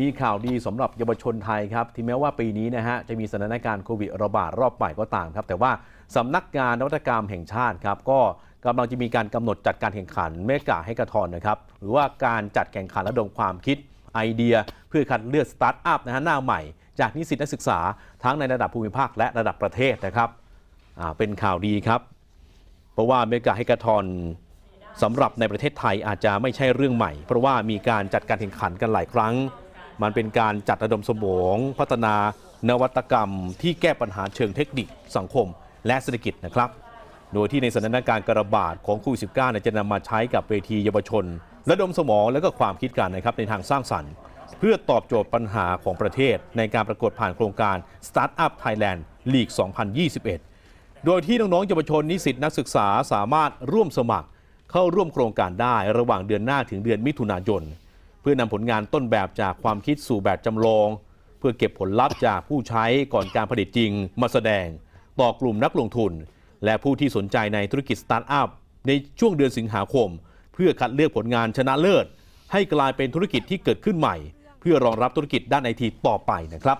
มีข่าวดีสำหรับเยาวชนไทยครับที่แม้ว่าปีนี้นะฮะจะมีสถานการณ์โควิดระบาดรอบใหม่ก็ตามครับ แต่ว่าสำนักงานนวัตกรรมแห่งชาติครับ ก็กำลังจะมีการกำหนดจัดการแข่งขันเมกาให้กระทอนนะครับ หรือว่าการจัดแข่งขันระดมความคิดไอเดีย เพื่อคัดเลือกสตาร์ทอัพนะฮะหน้าใหม่ จากนิสิตนักศึกษาทั้งในระดับภูมิภาคและระดับประเทศนะครับเป็นข่าวดีครับ เพราะว่าเมกาให้กระทอนสำหรับในประเทศไทยอาจจะไม่ใช่เรื่องใหม่ เพราะว่ามีการจัดการแข่งขันกันหลายครั้ง มันเป็นการจัดระดมสมอง พัฒนานวัตกรรม ที่แก้ปัญหาเชิงเทคนิคสังคม และเศรษฐกิจนะครับ โดยที่ในสถานการณ์การระบาดของโควิด -19 เนี่ยจะนำมาใช้กับเวทีเยาวชน ระดมสมองและก็ความคิดกันนะครับในทางสร้างสรรค์ เพื่อตอบโจทย์ปัญหาของประเทศ ในการประกวดผ่านโครงการ Startup Thailand League 2021 โดยที่น้องๆเยาวชนนิสิตนักศึกษาสามารถร่วมสมัคร เข้าร่วมโครงการได้ระหว่างเดือนหน้าถึงเดือนมิถุนายน เพื่อนำผลงานต้นแบบจากความคิดสู่แบบจำลอง เพื่อเก็บผลลัพธ์จากผู้ใช้ก่อนการผลิตจริง มาแสดง ต่อกลุ่มนักลงทุน และผู้ที่สนใจในธุรกิจสตาร์ทอัพในช่วงเดือนสิงหาคม เพื่อคัดเลือกผลงานชนะเลิศ ให้กลายเป็นธุรกิจที่เกิดขึ้นใหม่ เพื่อรองรับธุรกิจด้านไอทีต่อไปนะครับ